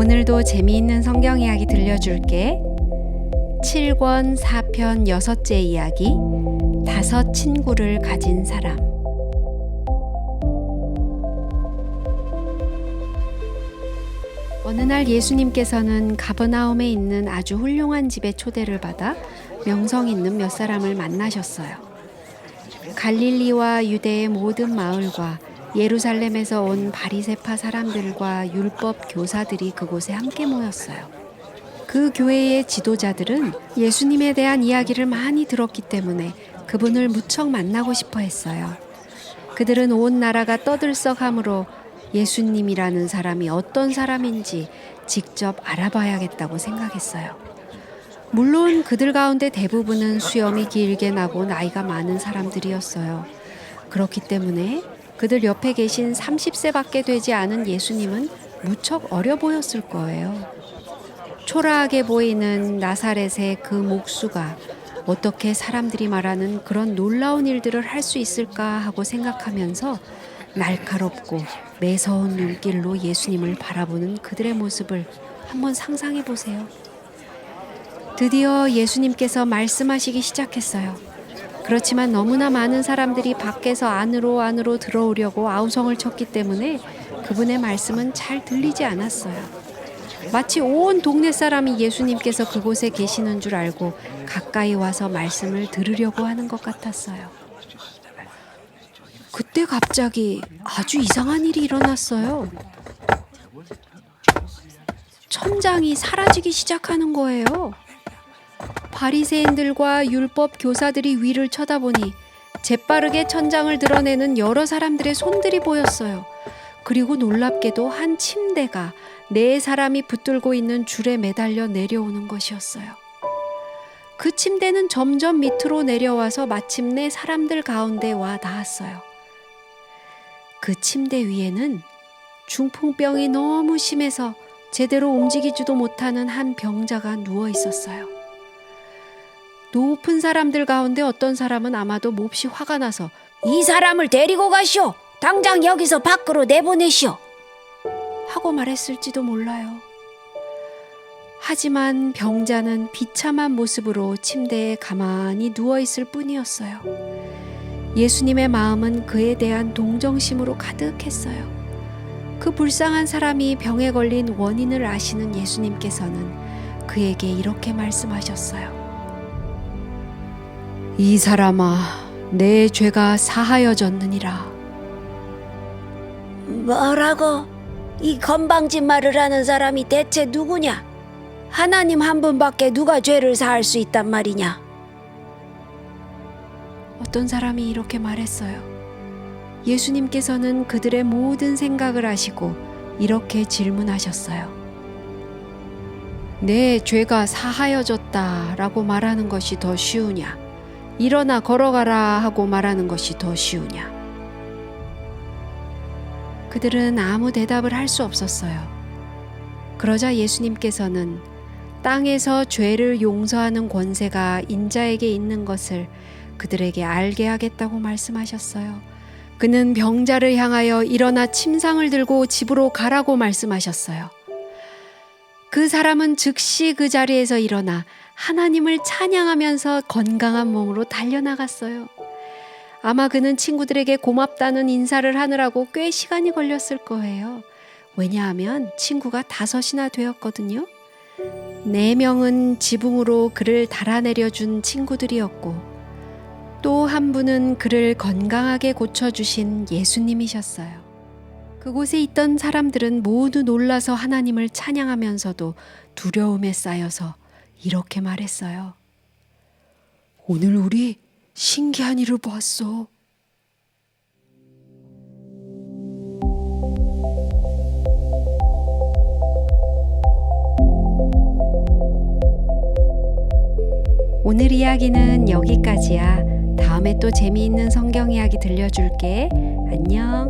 오늘도 재미있는 성경 이야기 들려줄게. 7권 4편 여섯째 이야기. 다섯 친구를 가진 사람. 어느 날 예수님께서는 가버나움에 있는 아주 훌륭한 집에 초대를 받아 명성 있는 몇 사람을 만나셨어요. 갈릴리와 유대의 모든 마을과 예루살렘에서 온 바리세파 사람들과 율법 교사들이 그곳에 함께 모였어요. 그 교회의 지도자들은 예수님에 대한 이야기를 많이 들었기 때문에 그분을 무척 만나고 싶어 했어요. 그들은 온 나라가 떠들썩함으로 예수님이라는 사람이 어떤 사람인지 직접 알아봐야겠다고 생각했어요. 물론 그들 가운데 대부분은 수염이 길게 나고 나이가 많은 사람들이었어요. 그렇기 때문에 그들 옆에 계신 30세밖에 되지 않은 예수님은 무척 어려 보였을 거예요. 초라하게 보이는 나사렛의 그 목수가 어떻게 사람들이 말하는 그런 놀라운 일들을 할 수 있을까 하고 생각하면서 날카롭고 매서운 눈길로 예수님을 바라보는 그들의 모습을 한번 상상해 보세요. 드디어 예수님께서 말씀하시기 시작했어요. 그렇지만 너무나 많은 사람들이 밖에서 안으로 안으로 들어오려고 아우성을 쳤기 때문에 그분의 말씀은 잘 들리지 않았어요. 마치 온 동네 사람이 예수님께서 그곳에 계시는 줄 알고 가까이 와서 말씀을 들으려고 하는 것 같았어요. 그때 갑자기 아주 이상한 일이 일어났어요. 천장이 사라지기 시작하는 거예요. 바리새인들과 율법 교사들이 위를 쳐다보니 재빠르게 천장을 드러내는 여러 사람들의 손들이 보였어요. 그리고 놀랍게도 한 침대가 네 사람이 붙들고 있는 줄에 매달려 내려오는 것이었어요. 그 침대는 점점 밑으로 내려와서 마침내 사람들 가운데 와 닿았어요. 그 침대 위에는 중풍병이 너무 심해서 제대로 움직이지도 못하는 한 병자가 누워 있었어요. 높은 사람들 가운데 어떤 사람은 아마도 몹시 화가 나서 이 사람을 데리고 가시오. 당장 여기서 밖으로 내보내시오. 하고 말했을지도 몰라요. 하지만 병자는 비참한 모습으로 침대에 가만히 누워 있을 뿐이었어요. 예수님의 마음은 그에 대한 동정심으로 가득했어요. 그 불쌍한 사람이 병에 걸린 원인을 아시는 예수님께서는 그에게 이렇게 말씀하셨어요. 이 사람아, 내 죄가 사하여졌느니라. 뭐라고? 이 건방진 말을 하는 사람이 대체 누구냐? 하나님 한 분밖에 누가 죄를 사할 수 있단 말이냐? 어떤 사람이 이렇게 말했어요. 예수님께서는 그들의 모든 생각을 아시고 이렇게 질문하셨어요. 내 죄가 사하여졌다 라고 말하는 것이 더 쉬우냐? 일어나 걸어가라 하고 말하는 것이 더 쉬우냐? 그들은 아무 대답을 할 수 없었어요. 그러자 예수님께서는 땅에서 죄를 용서하는 권세가 인자에게 있는 것을 그들에게 알게 하겠다고 말씀하셨어요. 그는 병자를 향하여 일어나 침상을 들고 집으로 가라고 말씀하셨어요. 그 사람은 즉시 그 자리에서 일어나 하나님을 찬양하면서 건강한 몸으로 달려나갔어요. 아마 그는 친구들에게 고맙다는 인사를 하느라고 꽤 시간이 걸렸을 거예요. 왜냐하면 친구가 다섯이나 되었거든요. 네 명은 지붕으로 그를 달아내려 준 친구들이었고, 또 한 분은 그를 건강하게 고쳐주신 예수님이셨어요. 그곳에 있던 사람들은 모두 놀라서 하나님을 찬양하면서도 두려움에 쌓여서 이렇게 말했어요. 오늘 우리 신기한 일을 보았어. 오늘 이야기는 여기까지야. 다음에 또 재미있는 성경 이야기 들려줄게. 안녕.